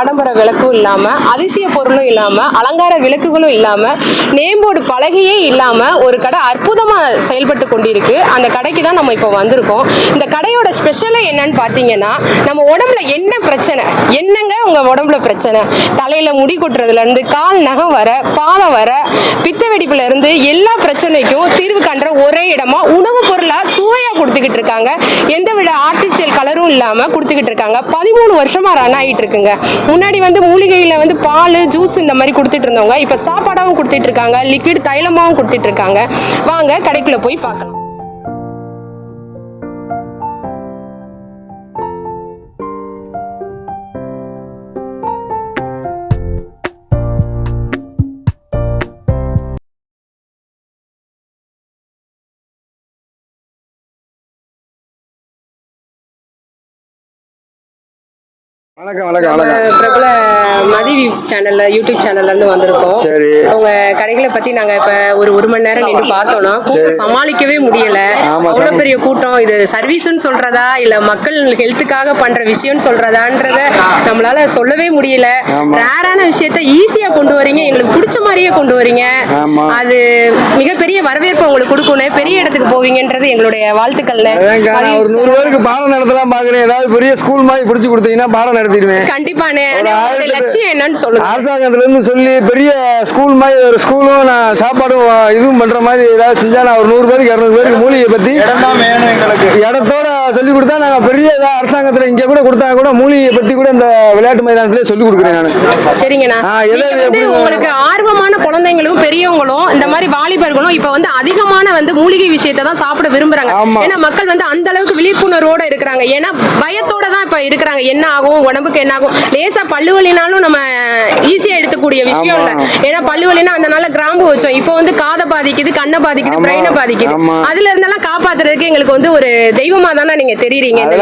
ஆடம்பர விளக்கும் இல்லாம அதிசய பொருளும் இல்லாம அலங்கார விளக்குகளும் இல்லாம நேம்போர்டு பலகையே இல்லாம ஒரு கடை அற்புதமா செயல்பட்டு கொண்டிருக்கு. அந்த கடைக்கு தான் நம்ம இப்போ வந்திருக்கோம். இந்த கடையோட ஸ்பெஷலே என்னன்னு பார்த்தீங்கன்னா நம்ம உடம்புல என்ன பிரச்சனை? என்னங்க உங்க உடம்புல பிரச்சனை? தலையில முடி கொட்டுறதுல இருந்து கால் நகம் வர பாதை வர பித்த வெடிப்புல இருந்து எல்லா பிரச்சனைக்கும் தீர்வு காண்ற ஒரே இடமா உணவுப் பொருளா சுவையா கொடுத்துக்கிட்டு இருக்காங்க. எந்த விட ஆட் இல்லாமல் இல்லாம கொடுத்துக்கிட்டு இருக்காங்க. பதிமூணு வருஷமாக ரன் ஆகிட்டு இருக்குங்க. முன்னாடி வந்து மூலிகையில் வந்து பால் ஜூஸ் இந்த மாதிரி கொடுத்துட்டு இருந்தவங்க இப்போ சாப்பாடாகவும் கொடுத்துட்டு இருக்காங்க லிக்விட் தைலமாகவும் கொடுத்துட்டு இருக்காங்க. வாங்க கடைக்குள்ளே போய் பார்க்கலாம். வணக்கம் வணக்கம் வணக்கம். பிரபல மதி வியூஸ் சேனல்ல யூடியூப் சேனல்ல இருந்து வந்திருக்கோம். சரி. உங்க கடைகளை பத்தி நாங்க இப்ப ஒரு ஒரு மணி நேரம் நின்று பார்த்தோம்னா கூட்டம் சமாளிக்கவே முடியல. அவ்வளவு. பெரிய கூட்டம். இது சர்வீஸ்னு சொல்றதா இல்ல மக்கள் ஹெல்த்துக்காக பண்ற விஷயம்னு சொல்றதான்றத நம்மளால சொல்லவே முடியல. ரேரான விஷயத்த ஈஸியா கொண்டு வரீங்க. எங்களுக்கு பிடிச்ச மாதிரியே கொண்டு வரீங்க. அது மிகப்பெரிய வரவேற்பு உங்களுக்கு கொடுக்கணும் பெரிய இடத்துக்கு போவீங்கன்றது எங்களுடைய வாழ்த்துக்கள் அதாங்க, நான் ஒரு நூறு பேருக்கு பாடம் நடத்தலாம் பாக்குறேன் ஏதாவது பெரிய ஸ்கூல் மாதிரி பிடிச்சி கொடுத்தீங்கன்னா பாடம் நடத்திடுவேன் கண்டிப்பானே லட்சியம் என்னன்னு சொல்லுங்க. அரசாங்கத்துல இருந்து சொல்லி பெரிய ஸ்கூல் மாதிரி ஒரு ஸ்கூலும் நான் சாப்பாடும் இதுவும் பண்ற மாதிரி ஏதாவது செஞ்சா நான் ஒரு நூறு பேருக்கு இரநூறு பேருக்கு மூலிகை பத்தி இடத்தோட சொல்லி கொடுத்தா நாங்க பெரிய ஏதாவது அரசாங்கத்துல இங்க கூட கொடுத்தா கூட மூலிகையை பத்தி கூட இந்த விளையாட்டு மைதானத்திலே சொல்லி கொடுக்குறேன் நான். சரிங்கண்ணா. உங்களுக்கு ஆர்வமான குழந்தைங்களும் பெரியவங்களும் இந்த மாதிரி வாலிபர்களும் இப்ப வந்து அதிகமான வந்து மூலிகை விஷயத்தை தான் சாப்பிட விரும்புறாங்க. ஏன்னா மக்கள் வந்து அந்த அளவுக்கு விழிப்புணர்வோட இருக்கிறாங்க. ஏன்னா பயத்தோட தான் இப்ப இருக்கிறாங்க என்ன ஆகும்? உடம்புக்கு என்ன ஆகும்? லேசா பல்லு வலினாலும் நம்ம ஈஸியா எடுத்துக்கூடிய விஷயம் இல்ல. ஏன்னா பல்லு வலினா அந்த நாள்ல கிராம்பு வச்சோம். இப்போ வந்து காதை பாதிக்குது கண்ணை பாதிக்குது. பிரெயினை பாதிக்குது. அதுல இருந்தெல்லாம் காப்பாத்துறதுக்கு எங்களுக்கு வந்து ஒரு தெய்வமா தானே நீங்க தெரியுறீங்க இந்த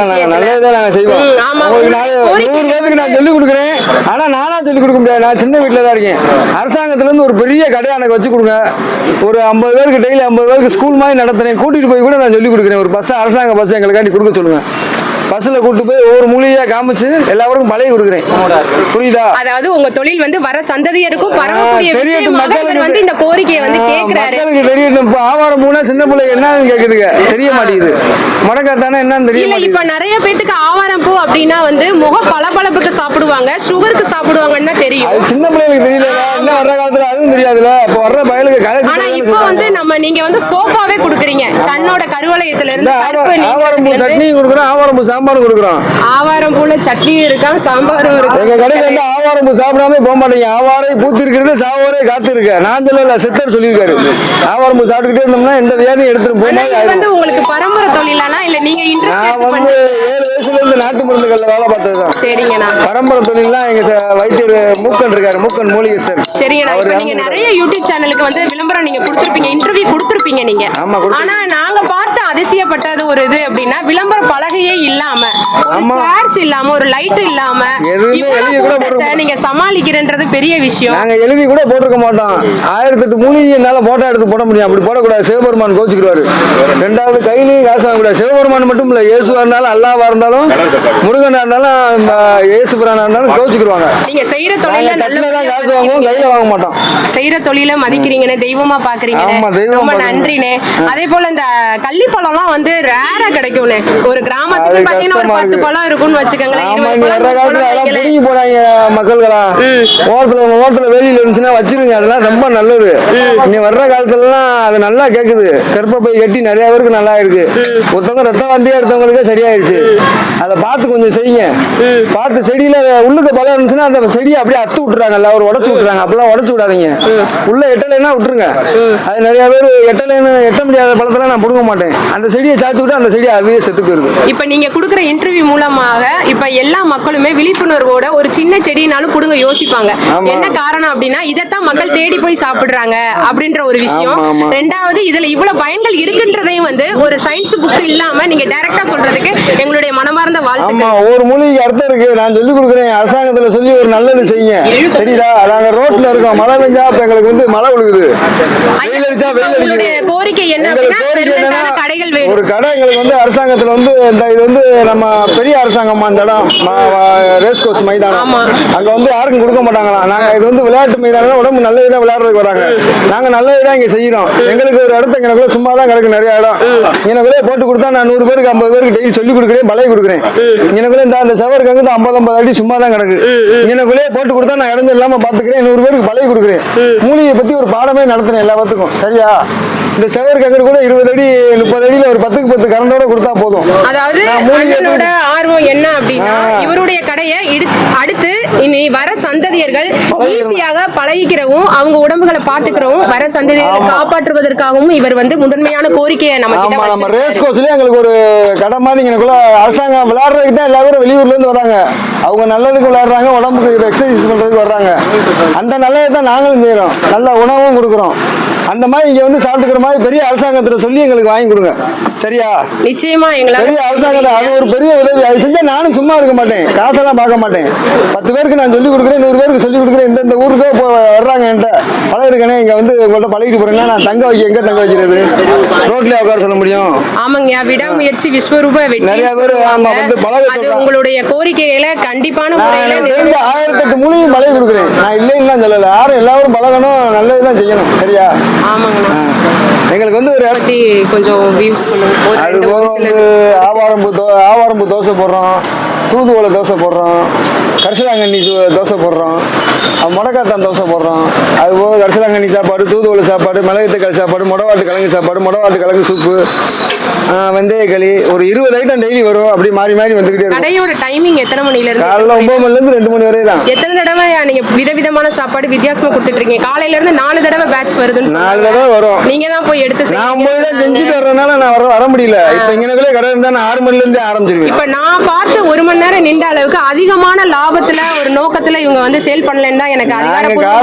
ஆமா. உங்களுக்கு நான் கோரிக்கை. நூறு பேருக்கு நான் சொல்லி கொடுக்குறேன். ஆனா நானா சொல்லி கொடுக்க முடியாது. நான் சின்ன வீட்டுல தான் இருக்கேன். அரசாங்கத்துல இருந்து ஒரு பெரிய கடை எனக்கு வச்சு கொடுங்க. ஒரு ஐம்பது பேருக்கு டெய்லி ஐம்பது பேருக்கு ஸ்கூல் மாதிரி நடத்துறேன். கூட்டிட்டு போய் கூட நான் சொல்லி கொடுக்குறேன். ஒரு பஸ் அரசாங்க பஸ் எங்களுக்காண்டி கொடுக்க சொல்லுங்க. பஸ்ல கூட்டு போய் ஒவ்வொரு மூலிகையா காமிச்சு எல்லாருக்கும் பழைய கொடுக்குறேன். புரியுதா? அதாவது உங்க தொழில் வந்து வர சந்ததியருக்கும் பரவக்கூடிய விஷயமாக இவர் வந்து இந்த கோரிக்கையை வந்து மக்களுக்கு தெரியட்டும் ஆவாரம் பூனா சின்ன பிள்ளைங்க என்னன்னு கேக்குதுங்க. தெரிய மாட்டேங்குது. முடக்காத்தானே என்னன்னு தெரிய இல்ல இப்ப நிறைய பேத்துக்கு ஆவாரம் பூ அப்படின்னா வந்து முக பளபளப்புக்கு சாப்பிடுவாங்க சுகருக்கு சாப்பிடுவாங்கன்னா தெரியும். அது சின்ன பிள்ளைங்களுக்கு தெரியல என்ன வர்ற காலத்துல அதுவும் தெரியாதுல இப்போ வர்ற பயலுக்கு கலைச்சு ஆனா இப்போ. வந்து நம்ம நீங்க வந்து சோப்பாவே குடுக்குறீங்க. கண்ணோட கருவளையத்துல இருந்து கருப்பு ஆவா- ஆவாரம் பூ சட்னியும் கொடுக்குறோம் ஆவாரம் பூ சாம்பாரும் கொடுக்குறோம். ஆவாரம் பூல சட்னியும் இருக்கா சாம்பாரும் எங்க கடைக்கு இருக்கு வந்து ஆவாரம் பூ சாப்பிடாம போக மாட்டீங்க. ஆவாரை பூத்து இருக்கிறது சாவாரே காத்து இருக்கு நான் சொல்லல சித்தர் சொல்லியிருக்காரு. ஆவாரம் பூ சாப்பிட்டுக்கிட்டே இருந்தோம்னா எந்த வியாதியும் எடுத்துட்டு இது வந்து உங்களுக்கு பரம்பரை தொழிலானா இல்ல நீங்க இன்ட்ரெஸ்ட் வந்து ஏழு வயசுல இருந்து நாட்டு மருந்துகள்ல வேலை பார்த்ததுதான் சரிங்கண்ணா. பரம்பரை தொழில்லாம் எங்க வைத்தியர் மூக்கன் இருக்காரு மூக்கன் மூலிகை சரிங்கண்ணா அவர் இப்ப நீங்க நிறைய யூடியூப் சேனலுக்கு வந்து விளம்பரம் நீங்க கொடுத்துருப்பீங்க இன்டர்வியூ கொடுத்துருப்பீங்க நீங்க. ஆனா நாங்க பார்த்து அதிசயப்பட்டது ஒரு இது அப்படின்னா விளம்பர பலகையே இல்லாம ஒரு. சேர்ஸ் இல்லாம ஒரு லைட் இல்லாம கூட நீங்க சமாளிக்கிறன்றது பெரிய விஷயம். நாங்க எழுதி கூட போட்டிருக்க மாட்டோம். ஆயிரத்தி எட்டு மூலிகை என்னால போட்டோ எடுத்து போட முடியும். அப்படி போடக்கூடாது. சிவபெருமான் கோச்சுக்கிடுவாரு ரெண்டாவது கையிலையும் காசு வாங்கக்கூடாது. சிவபெருமான் மட்டும் இல்ல இயேசுவா இருந்தாலும் அல்லாவா இருந்தாலும் முருகனா இருந்தாலும் இயேசு பிரானா இருந்தாலும் கோச்சுக்கிடுவாங்க நீங்க செய்யற தொழில தான் காசு நல்ல வாங்குவோம் கையில வாங்க மாட்டோம். செய்யற தொழில மதிக்கிறீங்கன்னு தெய்வமா தெய்வமா ரொம்ப. நன்றிண்ணே. அதே போல இந்த கள்ளிப்பழம்லாம் வந்து ரேரா கிடைக்கும்ண்ணே. ஒரு கிராமத்துக்கு பாத்தீங்கன்னா ஒரு பத்து. பழம் இருக்கும்னு வச்சுக்கோங்களேன். இருபது காலத்துல போறாங்க மக்கள்களா ஓரத்துல ஓரத்துல வெளியில இருந்துச்சுன்னா வச்சிருங்க அதெல்லாம் ரொம்ப நல்லது. இனி வர்ற காலத்துலலாம் அது நல்லா கேக்குது. கருப்பை கட்டி நிறைய பேருக்கு நல்லா இருக்கு. ஒருத்தவங்க ரத்த வாந்தியா எடுத்தவங்களுக்கே சரியாயிருச்சு. அதை பார்த்து கொஞ்சம் செய்யுங்க. பார்த்து செடியில உள்ளுக்கு பழம் இருந்துச்சுன்னா அந்த செடியை அப்படியே அத்து விட்டுறாங்கல்ல ஒரு உடச்சு விட்டுறாங்க. அப்பெல்லாம் உடச்சு விடாதீங்க. உள்ள எட்டலைன்னா விட்டுருங்க. அது நிறைய பேர் எட்டலைன்னு எட்ட முடியாத பழத்தெல்லாம் நான் பிடுங்க மாட்டேன். அந்த செடியை சாச்சு விட்டு அந்த செடி அதுவே செத்து போயிருது இப்ப நீங்க குடுக்குற இன்டர்வியூ மூலமாக இப்ப எல்லா மக்களுமே விழிப்புணர்வோட ஒரு சின்ன செடினாலும் புடுங்க யோசிப்பாங்க. என்ன காரணம் அப்படின்னா இதைத்தான் மக்கள் தேடி போய் சாப்பிடுறாங்க அப்படின்ற ஒரு விஷயம். ரெண்டாவது இதுல இவ்வளவு பயன்கள் இருக்குன்றதையும் வந்து ஒரு சயின்ஸ் புக் இல்லாம நீங்க டைரக்டா சொல்றதுக்கு எங்களுடைய மனமார்ந்த வாழ்த்துக்கள். ஆமா ஒவ்வொரு மூலிகைக்கு அர்த்தம் இருக்கு. நான் சொல்லி கொடுக்குறேன். அரசாங்கத்துல சொல்லி ஒரு நல்லது செய்யுங்க. தெரியுதா நாங்க ரோட்ல இருக்கோம். மழை பெஞ்சா இப்ப எங்களுக்கு வந்து மழை விழுகுது. வெயில் அடிச்சா வெயில் உங்களுடைய அடிக்குது கோரிக்கை என்ன அப்படின்னா கடைகள் ஒரு கடை எங்களுக்கு வந்து அரசாங்கத்துல வந்து இந்த இது வந்து நம்ம பெரிய அரசாங்கமா இந்த இடம் ரேஸ் கோர்ஸ் மைதானம். அங்க வந்து யாருக்கும் கொடுக்க மாட்டாங்களாம். நாங்க இது வந்து விளையாட்டு மைதானம் உடம்பு நல்ல இதாக விளையாடுறதுக்கு வராங்க. நாங்க நல்ல இதாக இங்க செய்யறோம். எங்களுக்கு ஒரு இடத்த எனக்குள்ள சும்மா தான் கிடக்கு நிறைய இடம். எனக்குள்ளே போட்டு கொடுத்தா நான் நூறு பேருக்கு ஐம்பது பேருக்கு டெய்லி சொல்லி கொடுக்குறேன் பழைய கொடுக்குறேன். எனக்குள்ளே இந்த அந்த செவருக்கு அங்கிட்டு ஐம்பது ஐம்பது அடி சும்மா தான் கிடக்கு எனக்குள்ளே போட்டு கொடுத்தா நான் இடம் இல்லாம பாத்துக்கிறேன் நூறு பேருக்கு பழைய கொடுக்குறேன். மூலிகை பத்தி ஒரு பாடமே நடத்துறேன் எல்லா பேத்துக்கும் சரியா? இந்த செவருக்கு அங்கிட்டு கூட இருபது அடி முப்பது அடியில ஒரு பத்துக்கு பத்து கரண்டோட கொடுத்தா போதும் அதாவது அண்ணனோட ஆர்வம் என்ன அப்படின்னா. இவருடைய கடையை அடுத்து இனி வர சந்ததியர்கள் ஈஸியாக பழகிக்கிறவும் அவங்க உடம்புகளை பாத்துக்கிறவும் வர சந்ததியர்களை ஆமா. காப்பாற்றுவதற்காகவும் இவர் வந்து முதன்மையான கோரிக்கையை நம்ம கிட்ட நம்ம. ரேஸ் கோர்ஸ்லயே எங்களுக்கு ஒரு கடை மாதிரி எனக்குள்ள அரசாங்கம் விளையாடுறதுக்கு தான் எல்லாரும் வெளியூர்ல இருந்து வராங்க அவங்க நல்லதுக்கு விளையாடுறாங்க உடம்புக்கு எக்ஸசைஸ் பண்றதுக்கு வர்றாங்க அந்த நல்லதை தான் நாங்களும் செய்யறோம் நல்ல உணவும் கொடுக்குறோம் அந்த மாதிரி இங்க வந்து சாப்பிட்டுக்கிற மாதிரி பெரிய அரசாங்கத்துல சொல்லி எங்களுக்கு வாங்கி கொடுங்க. சரியா? நிச்சயமா பெரிய அரசாங்கத்தை அது ஒரு பெரிய உதவி. அது செஞ்சா நானும் சும்மா இருக்க மாட்டேன். காசெல்லாம் பார்க்க மாட்டேன். பத்து பேருக்கு நான் சொல்லி கொடுக்குறேன் நூறு பேருக்கு சொல்லி கொடுக்குறேன். இந்த இந்த ஊருக்கே வர்றாங்க என்கிட்ட. பழகிருக்கனே இங்க வந்து உங்கள்கிட்ட பழகிட்டு போறேன்னா நான் தங்க வைக்க எங்க தங்க வைக்கிறது? ரோட்லயே உட்கார சொல்ல முடியும். ஆமாங்கய்யா விடாமுயற்சி விஸ்வரூப நிறைய பேர் ஆமா வந்து பழக. உங்களுடைய கோரிக்கைகளை கண்டிப்பான முறையில ஆயிரத்தெட்டு மூலியும் பழகி கொடுக்குறேன். நான் இல்லைன்னு சொல்லல. யாரும் எல்லாரும் பழகணும் நல்லதுதான் செய்யணும். சரியா? ஆமாங்கண்ணா. எங்களுக்கு வந்து ஒரு பத்தி கொஞ்சம் வியூஸ் சொல்லுங்க. ஒரு அது ரெண்டு போக ஒரு சில வந்து ஆவாரம்பு தோ ஆவாரம்பு தோசை போடுறோம். தூதுவளை தோசை போடுறோம். கரிசலாங்கண்ணி தோ- தோசை போடுறோம். முடக்காத்தான் தோசை போடுறோம் அது போக கரிசலாங்கண்ணி சாப்பாடு தூதுவளை சாப்பாடு மிளகு தக்காளி சாப்பாடு முடவாட்டு கிழங்கு சாப்பாடு முடவாட்டு கிழங்கு சூப்பு வெந்தய களி ஒரு இருபது ஐட்டம் டெய்லி வரும். அப்படி மாறி மாறி வந்துக்கிட்டே இருக்கும். கடையோட டைமிங் எத்தனை மணில இருந்து காலைல ஒன்பது மணிலேருந்து ரெண்டு மணி வரை தான் எத்தனை தடவை நீங்க விதவிதமான சாப்பாடு வித்தியாசமா கொடுத்துட்டு இருக்கீங்க காலையில இருந்து நாலு தடவை பேட்ச் வருதுன்னு நாலு. தடவை வரும். நீங்க தான் போய் எடுத்து நான் போய் தான். செஞ்சுட்டு வர்றதுனால நான் வர வர முடியல. இப்போ இங்கனக்குள்ளே கடை இருந்தால் நான் ஆறு மணிலேருந்தே ஆரம்பிச்சிருவேன். இப்ப நான் பார்த்து ஒரு மணி நேரம் நின்ற அளவுக்கு அதிகமான லாபத்துல ஒரு நோக்கத்துல இவங்க வந்து சேல் பண்ணலன்னு தான் எனக்கு வச்சு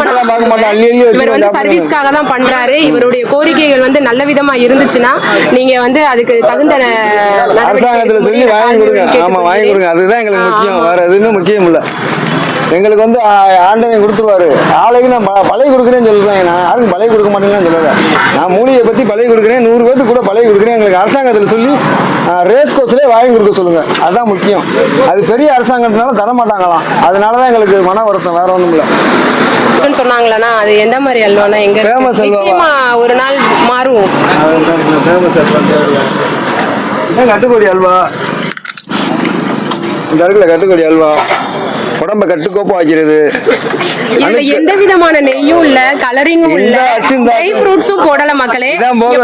வந்து. சர்வீஸ்க்காக தான் பண்றாரு. இவருடைய கோரிக்கைகள் வந்து நல்ல விதமா இருந்துச்சுன்னா நீங்க வந்து அதுக்கு தகுந்த அரசாங்கத்துல சொல்லி வாங்கி கொடுங்க. ஆமா வாங்கி கொடுங்க. அதுதான் எங்களுக்கு முக்கியம். வேற எதுவுமே முக்கியம் இல்ல. எங்களுக்கு வந்து ஆ- ஆண்டவன் கொடுத்துருவாரு. ஆளுக்கு நான் பழைய கொடுக்குறேன்னு சொல்றேன். நான் யாருக்கும் பழைய கொடுக்க மாட்டேன்னு சொல்லல. நான் மூலிகை பத்தி பழைய கொடுக்குறேன். நூறு பேருக்கு கூட பழைய கொடுக்குறேன். எங்களுக்கு அரசாங்கத்துல சொல்லி ரேஸ் கோர்ஸ்லேயே வாங்கி கொடுக்க சொல்லுங்க. அதுதான் முக்கியம். அது பெரிய அரசாங்கத்தினால தர மாட்டாங்களாம். அதனால தான் எங்களுக்கு மன வருத்தம். வேற ஒன்றும் இல்லை. இருக்குன்னு சொன்னாங்களா அது எந்த மாதிரி அல்வானா எங்க? நிச்சயமா ஒரு நாள் மாறும் கட்டுக்கோடி அல்வா? இந்த இருக்குல்ல கட்டுக்கோடி அல்வா? உடம்ப கட்டுக்கோப்பா அனைத்து- எந்த விதமான நெய்யும் இல்ல கலரிங்கும் இல்ல ட்ரை ஃப்ரூட்ஸும் போடல மக்களே.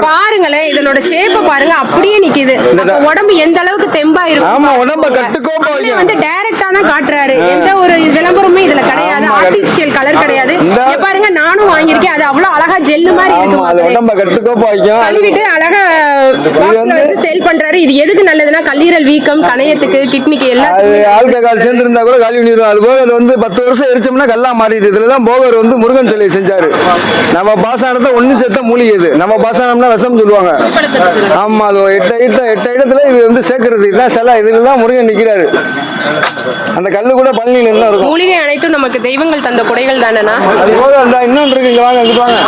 பாருங்களேன் இதனோட ஷேப்ப பாருங்க அப்படியே நிக்குது. உடம்பு எந்த அளவுக்கு தெம்பா இருக்கும் ஆமா. உடம்ப கட்டுக்கோப்பா. வந்து டைரக்டா தான் காட்டுறாரு. எந்த ஒரு விளம்பரமுமே இதுல கிடையாது. ஆர்டிபிஷியல் கலர் கிடையாது. பாருங்க நானும் வாங்கியிருக்கேன். அது அவ்வளவு அழகா ஜெல்லு மாதிரி இருக்கு. உடம்ப கட்டுக்கோப்பா வைக்கும் கழுவிட்டு அழகா சேல் பண்றாரு. இது எதுக்கு நல்லதுன்னா கல்லீரல் வீக்கம் கணையத்துக்கு கிட்னிக்கு எல்லாத்துக்கும் ஆல்கஹால் சேர்ந்துருந்தா கூட காலி பண்ணிடும் அது போக அது வந்து பத்து வருஷம் எரிச்சோம்னா கல்லா மாறிடுது. இதுல தான் போகர் வந்து முருகன் சிலை செஞ்சாரு. நம்ம பாசானத்தை ஒண்ணு சேர்த்தா மூலிகை நம்ம பாசானம்னா விஷம் சொல்லுவாங்க. ஆமா அது எட்டு ஐட்டம் எட்டு ஐட்டத்துல இது வந்து சேர்க்கறது. இதுதான் சிலை. இதுல தான் முருகன் நிக்கிறாரு. அந்த கல்லு கூட பழனியில என்ன இருக்கும். மூலிகை அனைத்தும் நமக்கு தெய்வங்கள் தந்த கொடைகள் தானேண்ணா? அது போக அந்த இன்னொன்று இருக்கு. இங்க வாங்க இங்கிட்டு வாங்க.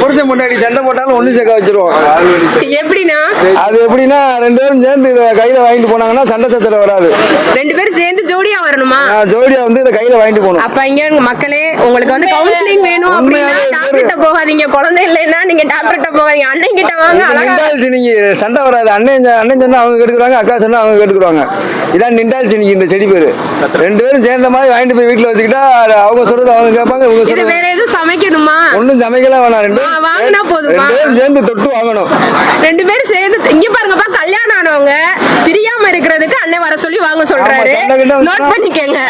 புருஷன் முன்னாடி சண்டை போட்டாலும் ஒண்ணு சேர்க்க வச்சிருவோம். எப்படின்னா? அது எப்படின்னா ரெண்டு பேரும் சேர்ந்து இதை கையில வாங்கிட்டு போனாங்கன்னா சண்டை சச்சரவு வராது. ரெண்டு பேரும் சேர்ந்து ஜோடியா வரணுமா? ஜோடியா வந்து இதை கையில வாங்கிட்டு போகணும். அப்ப இங்க மக்களே உங்களுக்கு வந்து கவுன்சிலிங் வேணும் அப்படின்னா டாக்டர்கிட்ட போகாதீங்க. குழந்தை இல்லைன்னா நீங்க டாக்டர்கிட்ட போகாதீங்க. அண்ணன் கிட்ட வாங்க நிண்டால் சினிங்கி. சண்டை வராது. அண்ணன் அண்ணன் சொன்னா அவங்க கேட்டுக்குறாங்க அக்கா சொன்னா அவங்க கேட்டுக்குறாங்க இதான் நிண்டால் சினிங்கி இந்த செடி பேரு. ரெண்டு பேரும் சேர்ந்த மாதிரி வாங்கிட்டு போய் வீட்டுல வச்சுக்கிட்டா அவங்க சொல்றது அவங்க கேட்பாங்க இவங்க சொல்றது வேற எதுவும் சமைக்கணுமா? ஒண்ணும் சமைக்கலாம் வேணாம் ரெண்டு வாங்கினா போதுமா? ரெண்டு பேரும் சேர்ந்து தொட்டு வாங்கணும். ரெண்டு பேரும் சேர்ந்து இங்க பாருங்கப்பா கல்யாணம் ஆனவங்க பிரியாம இருக்கிறதுக்கு அண்ணன் வர சொல்லி வாங்க சொல்றாரு. நோட் பண்ணிக்கங்க.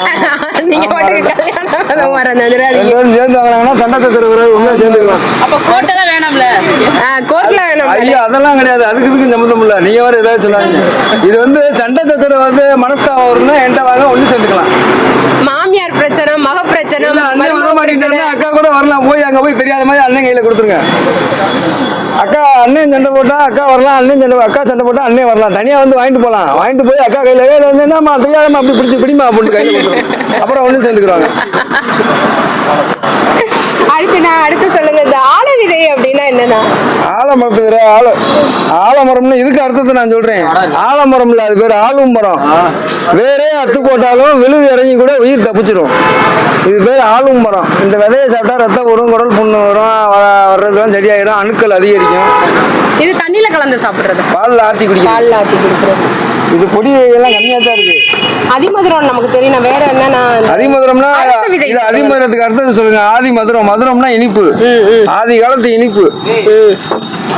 நீங்க பாட்டுக்கு கல்யாணம் வர பேரும் சேர்ந்து வாங்கினாங்கன்னா சண்டை வராது உண்மையா சேர்ந்துக்கலாம். அப்ப கோட்டெல்லாம் வேணாம்ல? கோர்ட்ல வேணும் ஐயா அதெல்லாம் கிடையாது. அதுக்கு இதுக்கு சம்மந்தம் இல்ல. நீங்க வேற ஏதாவது சொல்லாதீங்க. இது வந்து சண்டை சச்சரவு வந்து மனஸ்தாபம் வரும்னா என்கிட்ட வாங்க ஒண்ணு சேர்ந்துக்கலாம். மாமியார் பிரச்சனை மக பிரச்சனை வர மாட்டேங்கிறாங்க அக்கா கூட வரலாம். போய் அங்க போய் தெரியாத மாதிரி அண்ணன் கையில கொடுத்துருங்க. அக்கா அண்ணன் சண்டை போட்டா அக்கா வரலாம் அண்ணன் சண்டை அக்கா சண்டை போட்டா அண்ணன் வரலாம். தனியா வந்து வாங்கிட்டு போலாம். வாங்கிட்டு போய் அக்கா கையில கையில வந்து என்னமா தெரியாதமா அப்படி பிடிச்சி பிடிமா அப்படின்னு கையில கொடுத்துருவோம். அப்புறம் ஒண்ணு சேர்ந்துக்கிறாங்க அடுத்து நான் அடுத்து சொல்லுங்க இந்த ஆலவிதை அப்படின்னா என்னன்னா? ஆலமரத்து வேற ஆல ஆலமரம்னு இதுக்கு அர்த்தத்தை நான் சொல்றேன். ஆலமரம்ல அது பேர் ஆலும் மரம். வேறே அத்து போட்டாலும் விழுது இறங்கி கூட உயிர் தப்பிச்சிடும் இது பேர் ஆலும் மரம். இந்த விதையை சாப்பிட்டா ரத்தம் வரும் குடல் புண்ணு வரும் வ- வர்றதுலாம் சரியாயிரும் அணுக்கள் அதிகரிக்கும். இது தண்ணியில கலந்து சாப்பிடுறது. பாலில் ஆற்றி குடிக்கும் பால்ல ஆத்தி கொடுக்குறது. இது பொடி எல்லாம் கம்மியாக தான் இருக்கு. அதிமதுரம் நமக்கு தெரியும். வேற என்னன்னா அதிமதுரம்னா இது அதிமதுரத்துக்கு அர்த்தம் சொல்லுங்க. ஆதி மதுரம் மதுரம்னா இனிப்பு. ஆதி காலத்து இனிப்பு.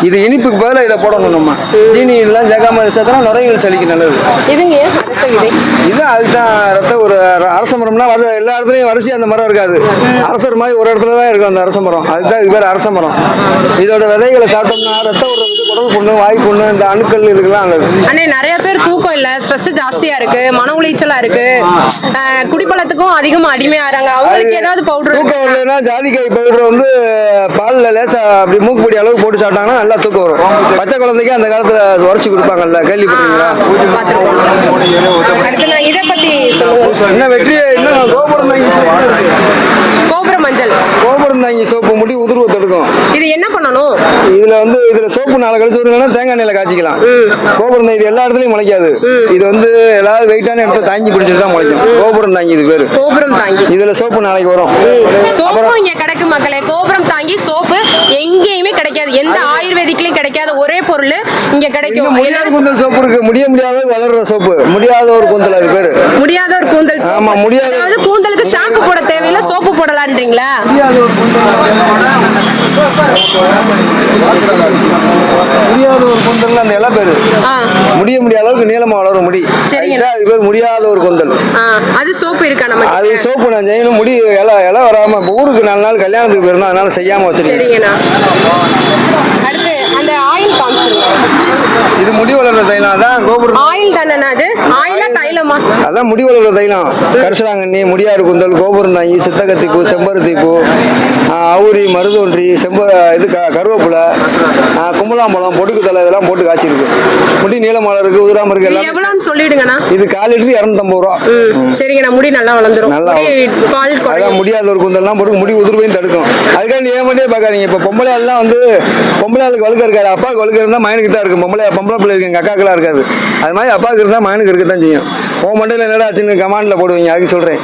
இது இனிப்புக்கு பதிலாக இதை போடணும் நம்ம. சீனி இதெல்லாம் சேர்க்காம சேர்த்தா நுரையீரல் சளிக்கு நல்லது. இதுங்க இது அதுதான் ரத்த ஒரு அரச மரம்னா வர எல்லா இடத்துலயும் வரிசை அந்த மரம் இருக்காது. அரசர் மாதிரி ஒரு இடத்துல தான் இருக்கும் அந்த அரச மரம். அதுதான் இது பேர் அரச மரம். இதோட விதைகளை சாப்பிட்டோம்னா ரத்த உறவுக்கு குடல் புண்ணு வாய் புண்ணு இந்த அணுக்கள் இதுக்கெல்லாம் நல்லது. அண்ணே நிறைய பேர் தூக்கம் இல்ல ஸ்ட்ரெஸ் ஜாஸ்தியா இருக்கு மன உளைச்சலா இருக்கு. குடிப்பழத்துக்கும் அதிகமா அடிமையாறாங்க. அவங்களுக்கு ஏதாவது பவுடர் தூக்கம் வரலைன்னா ஜாதிக்காய் பவுடர் வந்து பாலில் லேசா அப்படி மூக்குப்பொடி அளவு போட்டு சாப்பிட்டாங்கன்னா நல்லா தூக்கம் வரும். பச்சை குழந்தைக்கு அந்த காலத்துல உரைச்சி கொடுப்பாங்கல்ல கேள்விப்பட்டீங்களா இதை பத்தி என்ன வெற்றி என்ன கோபுரம் மஞ்சள். கோபுரம் தாங்கி சோப்பு முடி உதிர்வை தடுக்கும். இது என்ன பண்ணணும்? இதுல வந்து இதுல சோப்பு நாளை கழிச்சு விடுங்கன்னா தேங்காய் எண்ணெயில காய்ச்சிக்கலாம். கோபுரம் இது எல்லா இடத்துலயும் முளைக்காது. இது வந்து எல்லாரும் வெயிட்டான இடத்த தாங்கி பிடிச்சிட்டு தான் முளைக்கும். கோபுரம் தாங்கி இது பேரு. கோபுரம் தாங்கி. இதுல சோப்பு நாளைக்கு வரும். சோப்பும் இங்க கிடைக்கும் மக்களே. கோபுரம் தாங்கி சோப்பு எங்கேயுமே கிடைக்காது. எந்த ஆயுர்வேதிக்லயும் கிடைக்காத ஒரே பொருள் இங்க கிடைக்கும். முடியாத கூந்தல் சோப்பு இருக்கு. முடிய முடியாத வளர்ற சோப்பு. முடியாத ஒரு கூந்தல் அது பேரு. முடியாத ஒரு கூந்தல். ஆமா, முடியாத- அதாவது கூந்தலுக்கு ஷாம்பு போட தேவையில்ல சோப்பு போடலான்றீங்களா? முடியாத ஒரு கூந்தல் அந்த இலை பேரு. முடிய முடியாத அளவுக்கு நீளமா வளரும் முடி. அது பேர் முடியாத ஒரு கூந்தல் அது சோப்பு இருக்கா நம்ம அது சோப்பு நான் செய்யணும். முடி இலை இலை வராம ஊருக்கு நாலு நாள் கல்யாணத்துக்கு போயிருந்தோம் அதனால செய்யாம வச்சிருக்கேன். அடுத்து அந்த ஆயில் காமிச்சிருங்க. இது முடி வளர்ற தைலம் அதான் கோபுரம். ஆயில் தானேண்ணா அது? ஆயிலா தைலமா? அதான் முடி வளர்ற தைலம். கரிசலாங்கண்ணி முடியாறு குந்தல் கோபுரம் தாங்கி சித்தகத்தி பூ செம்பருத்தி பூ அவுரி மருதொன்றி செம்ப இது கருவேப்பிலை கும்பலாம்பழம் பொடுக்கு தலை இதெல்லாம் போட்டு காய்ச்சிருக்கு. முடி நீளம் இருக்கு உதிராம இருக்கு எல்லாம் எவ்வளோன்னு சொல்லிடுங்கண்ணா. இது கால் லிட்டரு இரநூத்தம்பது ரூபா. சரிங்கண்ணா. முடி நல்லா வளர்ந்துரும். நல்லா பால் அதான் முடியாத ஒரு குந்தல்லாம் போட்டு முடி உதிர்வையும் தடுக்கும். அதுக்காக நீ ஏமாட்டே பார்க்காதீங்க. இப்போ பொம்பளை எல்லாம் வந்து பொம்பளை ஆளுக்கு வழுக்க இருக்காது. அப்பாவுக்கு வழுக்க இருந்தால் மயனுக்கு தான் இருக்கும். பொம்பளை பொம்பளை பிள்ளை இருக்கு எங்கள் அக்காக்கெல்லாம் இருக்காது. அது மாதிரி அப்பாவுக்கு இருந்தால் மகனுக்கு இருக்க தான் செய்யும். உன் மண்டையில் என்னடா சின்ன கமாண்டில் போடுவீங்க அதுக்கு சொல்கிறேன்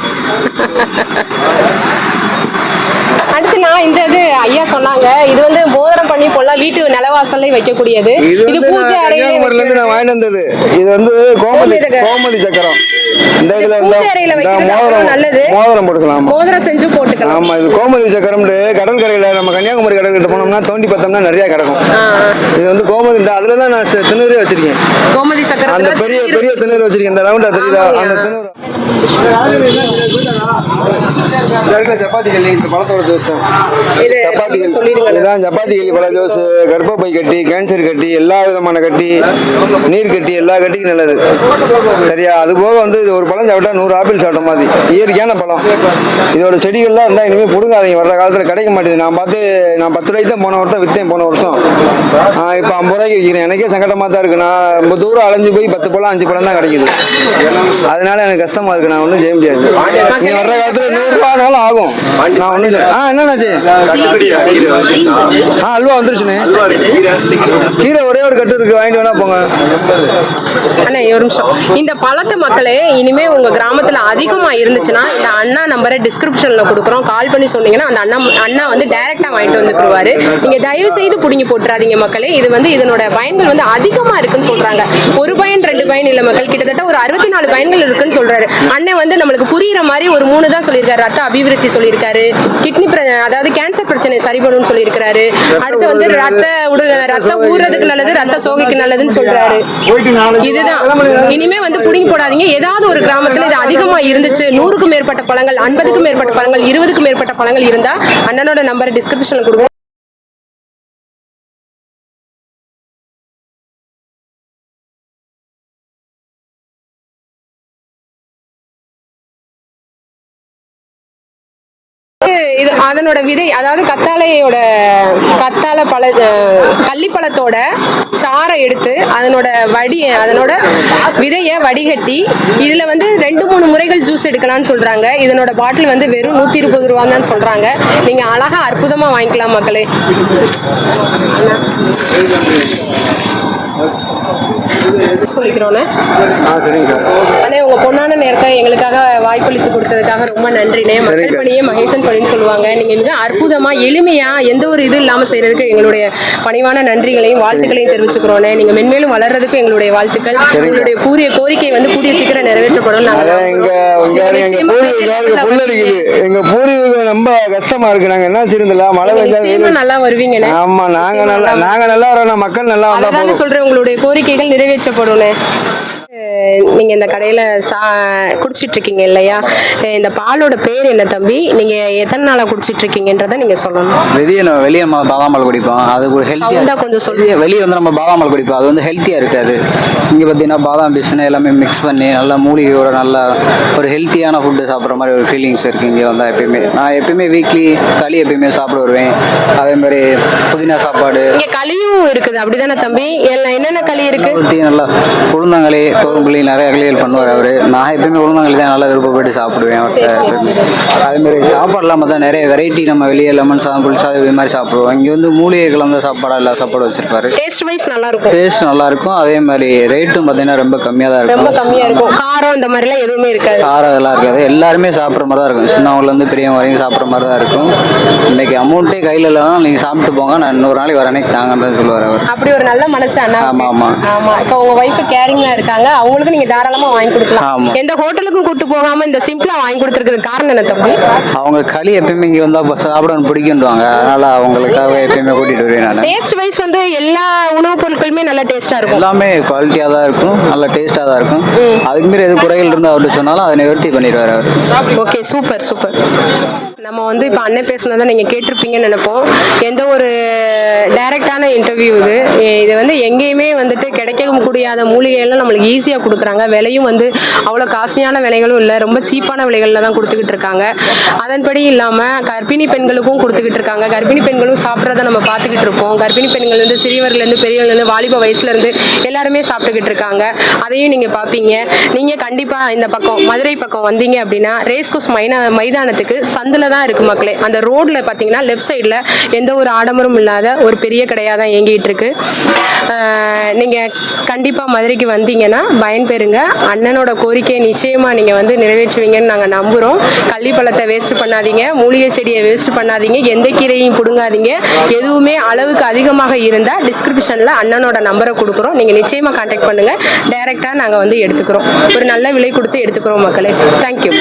நான் இந்த இது ஐயா சொன்னாங்க. இது வந்து மோதிரம் பண்ணி போல வீட்டு நிலவாசல்ல வைக்கக்கூடியது. இது பூஜை நான் அறையில நான் வாங்கிட்டு வந்தது. இது வந்து கோமதி கோமதி கோமதி சக்கரம். இந்த இதுல பூஜை அறையில இந்த வைக்கிறது மோதிரம் நல்லது. மோதிரம் போட்டுக்கலாம் மோதிரம் செஞ்சு போட்டுக்கலாம். ஆமா இது கோமதி சக்கரம்னு கடற்கரையில நம்ம கன்னியாகுமரி கடற்கரை போனோம்னா தோண்டி பார்த்தோம்னா நிறைய கிடக்கும். இது வந்து கோமதி அதுல தான் நான் திணறே வச்சிருக்கேன். கோமதி அந்த சக்கரத்துல பெரிய பெரிய திணறு வச்சிருக்கேன். இந்த ரவுண்டா தெரியுதா. அந்த திணறு. சப்பாத்தி கல்லி இந்த பழத்தோட ஜூஸ் சப்பாத்தி கல்லி சொல்லிடுங்க இதுதான் சப்பாத்தி கல்லி பழ ஜூஸ் கர்ப்பப்பை கட்டி கேன்சர் கட்டி எல்லா விதமான கட்டி நீர் கட்டி எல்லா கட்டிக்கும் நல்லது. சரியா? அது போக வந்து இது ஒரு பழம் சாப்பிட்டா நூறு ஆப்பிள் சாப்பிட்ட மாதிரி. இயற்கையான பழம். இதோட செடிகள்லாம் இருந்தால் இனிமேல் பிடுங்காதீங்க வர்ற காலத்தில் கிடைக்க மாட்டேங்குது. நான் பார்த்து நான் பத்து ரூபாய்க்கு தான் போன வருஷம் விற்றேன் போன வருஷம். இப்போ ஐம்பது ரூபாய்க்கு விற்கிறேன் எனக்கே சங்கடமாக தான் இருக்கு. நான் ரொம்ப தூரம் அலைஞ்சு போய் பத்து பழம் அஞ்சு பழம் தான் கிடைக்குது. அதனால எனக்கு கஷ்டமா இருக்கு. நான் ஒன்றும் செய்ய முடியாது. நீ வர்ற காலத்தில் நூறுரூவானாலும் ஆகும். நான் ஒன்றும் ஆ என்னண்ணாச்சு ஆ அல்வா வந்துருச்சுண்ணே. கீரை ஒரே ஒரு கட்டு இருக்கு வாங்கிட்டு வேணா போங்க. அண்ணா ஒரு நிமிஷம். இந்த பழத்து மக்களே இனிமே உங்க கிராமத்துல அதிகமா இருந்துச்சுன்னா இந்த அண்ணா நம்பரை டிஸ்கிரிப்ஷன்ல கொடுக்குறோம். கால் பண்ணி சொன்னீங்கன்னா அந்த அண்ணா அண்ணா வந்து டைரக்டா வாங்கிட்டு வந்துருவாரு நீங்க தயவு செய்து புடிங்கி போட்டுறாதீங்க மக்களே. இது வந்து இதனோட பயன்கள் வந்து அதிகமா இருக்குன்னு சொல்றாங்க. ஒரு பயன் ரெண்டு பயன் இல்ல மக்கள். கிட்டத்தட்ட ஒரு அறுபத்தி நாலு பயன்கள் இருக்குன்னு சொல்றாரு. அண்ணன் வந்து நம்மளுக்கு புரியுற மாதிரி ஒரு மூணு தான் சொல்லியிருக்காரு. ரத்த அபிவிருத்தி சொல்லியிருக்காரு. கிட்னி அதாவது கேன்சர் பிரச்சனை சரி பண்ணணும்னு சொல்லியிருக்காரு அடுத்து வந்து ரத்த உடல் ரத்த ஊறதுக்கு நல்லது ரத்த சோகைக்கு நல்லதுன்னு சொல்றாரு. இதுதான். இனிமே வந்து புடிங்கி போடாதீங்க. ஏதாவது ஒரு கிராமத்துல இது அதிகமா இருந்துச்சு. நூறுக்கும் மேற்பட்ட பழங்கள் ஐம்பதுக்கும் மேற்பட்ட பழங்கள் இருபதுக்கும் மேற்பட்ட பழங்கள் இருந்தா அண்ணனோட நம்பர் டிஸ்கிரிப்ஷன்ல கொடுங்க. இது அதனோட விதை அதாவது கத்தாழையோட கத்தாழை பழ கள்ளிப்பழத்தோட சாறை எடுத்து அதனோட வடி அதனோட விதையை வடிகட்டி இதுல வந்து ரெண்டு மூணு முறைகள் ஜூஸ் எடுக்கலாம்னு சொல்றாங்க. இதனோட பாட்டில் வந்து வெறும் நூத்தி இருபது ரூபா தான் சொல்றாங்க. நீங்க அழகா அற்புதமா வாங்கிக்கலாம் மக்களே. சொல்லிக்கிறோண்ணே உங்க பொண்ணான நேரத்தை எங்களுக்காக வாய்ப்பளித்து கொடுத்ததுக்காக ரொம்ப நன்றிண்ணே. மக்கள். பணியே மகேசன் பணின்னு சொல்லுவாங்க. நீங்க மிக அற்புதமா எளிமையா எந்த ஒரு இது இல்லாம செய்யறதுக்கு எங்களுடைய பணிவான நன்றிகளையும் வாழ்த்துக்களையும் தெரிவிச்சுக்கிறோண்ணே. நீங்க மென்மேலும் வளர்றதுக்கு எங்களுடைய வாழ்த்துக்கள். உங்களுடைய கூறிய கோரிக்கை வந்து கூடிய சீக்கிரம் நிறைவேற்றப்படும். எங்க பூர்வீகம் ரொம்ப கஷ்டமா இருக்கு. நாங்க என்ன செய்யறதில்ல? மழை பெஞ்சா நல்லா வருவீங்கண்ணே. ஆமா நாங்க நல்லா நாங்க நல்லா வரோம் மக்கள் நல்லா வந்தா சொல்றேன். உங்களுடைய கோரிக்கைகள் நிறைவேற்றப்படும்ண்ணே. அஹ் நீங்க இந்த கடையில சா குடிச்சிட்டு இருக்கீங்க இல்லையா இந்த பாலோட பேர் என்ன தம்பி? நீங்க எத்தனை நாளா குடிச்சிட்டு இருக்கீங்கன்றத நீங்க சொல்லணும். வெளியே நம்ம வெளியே நம்ம பாதாம் பால் குடிப்போம். அது ஒரு ஹெல்த்தியாக கொஞ்சம் சொல்லு வெளியே வந்து நம்ம பாதாம் பால் குடிப்போம். அது வந்து ஹெல்த்தியாக இருக்காது. இங்கே பார்த்தீங்கன்னா பாதாம் பிஸ்னு எல்லாமே மிக்ஸ் பண்ணி நல்லா மூலிகையோட நல்லா ஒரு ஹெல்த்தியான ஃபுட்டு சாப்பிட்ற மாதிரி ஒரு ஃபீலிங்ஸ் இருக்குது இங்கே வந்தால் எப்பயுமே. நான் எப்பயுமே வீக்லி களி எப்பயுமே சாப்பிட வருவேன். அதே மாதிரி புதினா சாப்பாடு. இங்க களியும் இருக்குது. அப்படிதானே தம்பி? என்னென்ன களி இருக்கு? ரொட்டி நல்லா உளுந்தங்களி கோகும்புளி நிறைய களிகள் பண்ணுவார் அவர். நான் எப்பயுமே உளுந்தங்களி தான் நல்லா விருப்பப்பட்டு சாப்பிடுவேன். அவர்கிட்ட சரி. அதே மாதிரி சாப்பாடுலாம் பார்த்தா நிறைய வெரைட்டி நம்ம வெளியே லெமன் சாதம் புளி சாதம் இது மாதிரி சாப்பிடுவோம். இங்கே வந்து மூலிகை கலந்த சாப்பாடு எல்லா சாப்பாடும் வச்சிருப்பாரு. டேஸ்ட் வைஸ் நல்லா இருக்கும் டேஸ்ட் நல்லா இருக்கும். அதே மாதிரி ரேட்டும் பார்த்தீங்கன்னா ரொம்ப கம்மியாக தான் ரொம்ப இருக்கும் கம்மியா இருக்கும். காரம் இந்த மாதிரி எல்லாம் எதுவுமே இருக்காது. காரம் அதெல்லாம் இருக்காது. எல்லாருமே சாப்பிட்ற மாதிரி தான் இருக்கும். சின்னவங்கலேருந்து பெரியவங்க வரைக்கும் சாப்பிட்ற மாதிரி தான் இருக்கும். இன்னைக்கு அமௌண்ட்டே கையில் இல்லைனா நீங்கள் சாப்பிட்டு போங்க. நான் இன்னொரு நாளைக்கு வர அன்னைக்கு தாங்கன்னு சொல்லுவார் அவர். அப்படி ஒரு நல்ல மனசு அண்ணா ஆமா, ஆமா. ஆமா. இப்போ உங்க ஒய்ஃப் கேரிங்கா இருக்காங்க. அவங்களுக்கு நீங்க தாராளமா வாங்கி கொடுக்கலாம். எந்த ஹோட்டலுக்கும் கூட்டு போகாம இந்த சிம்பிளா வாங்கி கொடுத்துருக்கிறது காரணம் என்ன தம்பி? அவங்க களி எப்பயுமே இங்கே வந்தால் சாப்பிடணும் பிடிக்குன்றாங்க அதனால் அவங்களுக்காக எப்பயுமே கூட்டிகிட்டு வருவேன் நான். டேஸ்ட் வைஸ் வந்து எல்லா உணவுப் பொருட்களுமே நல்ல டேஸ்டா இருக்கும். எல்லாமே குவாலிட்டியாக தான் இருக்கும். நல்ல டேஸ்ட்டாக தான் இருக்கும். அதுக்கு மாரி எது குறைகள் இருந்தால் அவர்கிட்ட சொன்னாலும் அதை நிவர்த்தி பண்ணிடுவார் அவர். ஓகே சூப்பர் சூப்பர் நம்ம வந்து இப்போ அண்ணன் பேசுனதை நீங்கள் கேட்டிருப்பீங்கன்னு நினைப்போம். எந்த ஒரு டைரக்டான இன்டர்வியூ இது. இது வந்து எங்கேயுமே வந்துட்டு கிடைக்க முடியாத மூலிகைகள்லாம் நம்மளுக்கு ஈஸியாக கொடுக்குறாங்க. விலையும் வந்து அவ்வளோ காஸ்ட்லியான விலைகளும் இல்லை. ரொம்ப சீப்பான விலைகளில் தான் கொடுத்துக்கிட்டு இருக்காங்க. அதன்படி இல்லாமல் கர்ப்பிணி பெண்களுக்கும் கொடுத்துக்கிட்டு இருக்காங்க. கர்ப்பிணி பெண்களும் சாப்பிட்றத நம்ம பார்த்துக்கிட்டு இருக்கோம் கர்ப்பிணி பெண்கள் வந்து சிறியவர்கள்லேருந்து பெரியவர்கள்லேருந்து வாலிப வயசுலேருந்து எல்லாருமே சாப்பிட்டுக்கிட்டு இருக்காங்க. அதையும் நீங்கள் பார்ப்பீங்க. நீங்கள் கண்டிப்பாக இந்த பக்கம் மதுரை பக்கம் வந்தீங்க அப்படின்னா ரேஸ்கோஸ் மைனா மைதானத்துக்கு சந்தில் தான் இருக்குது மக்களே. அந்த ரோட்டில் பார்த்தீங்கன்னா லெஃப்ட் சைடில் எந்த ஒரு ஆடம்பரம் இல்லாத ஒரு பெரிய கடையாக தான் இயங்கிட்டு இருக்கு. நீங்கள் கண்டிப்பாக மதுரைக்கு வந்தீங்கன்னா பயன்பெறுங்க. அண்ணனோட கோரிக்கையை நிச்சயமாக நீங்கள் வந்து நிறைவேற்றுவீங்கன்னு நாங்கள் நம்புகிறோம் கள்ளிப்பழத்தை வேஸ்ட் பண்ணாதீங்க. மூலிகை செடியை வேஸ்ட் பண்ணாதீங்க. எந்த கீரையும் பிடுங்காதீங்க. எதுவுமே அளவுக்கு அதிகமாக இருந்தால் டிஸ்கிரிப்ஷனில் அண்ணனோட நம்பரை கொடுக்குறோம். நீங்கள் நிச்சயமாக கான்டாக்ட் பண்ணுங்கள் டைரெக்டாக நாங்கள் வந்து எடுத்துக்கிறோம். ஒரு நல்ல விலை கொடுத்து எடுத்துக்கிறோம் மக்களே. தேங்க்யூ